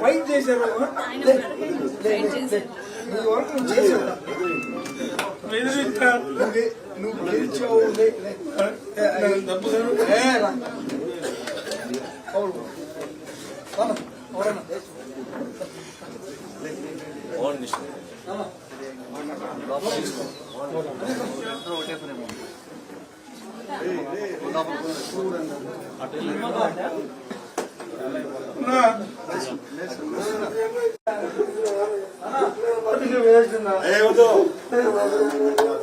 Fight చేశారు నీ వరకు నువ్వు చేసావు నువ్వు గెలిచావు తప్పు లే. ఏ,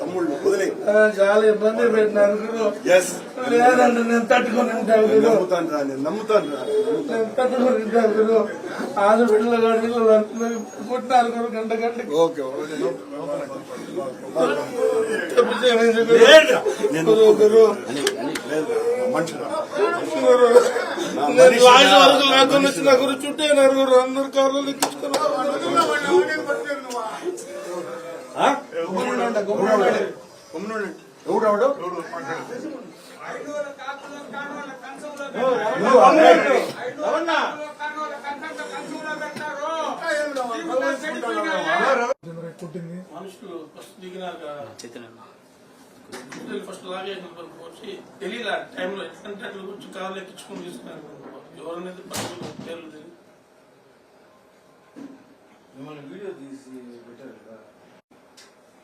తమ్ముళ్ళు వదిలే చాలా ఇబ్బంది పెట్టినారు లేదంటే నేను తట్టుకొని ఉంటాను నమ్ముతాను రా నేను నమ్ముతాను. రా నేను తట్టుకొని ఉంటాను గురు. హాస్పిటల్ కానీ పుట్టినారు గురు గంట గంటకి. ఓకే గురు లాస్ట్. వరకు నాకు వచ్చిన గురు చుట్టేనారు గురు అందరు కార్లు ఎక్కించుకున్నారు. ఎవడు మనుషులు ఫస్ట్ దిగినాక ఫస్ట్ లాగేసిన వచ్చి తెలియలే టైంలో ఎట్లంటే అట్లా వచ్చి కార్లు ఎక్కించుకొని తీసుకున్నాను ఎవరనేది పట్టుకుని పేర్లు తెలియదు.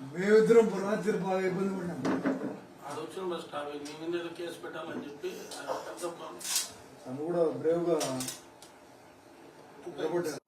మేమిద్దరం రాత్రి బాగా ఇబ్బంది పడినాం కేసు పెట్టాలని చెప్పి తను కూడా బ్రేవ్గా నిలబడ్డాడు.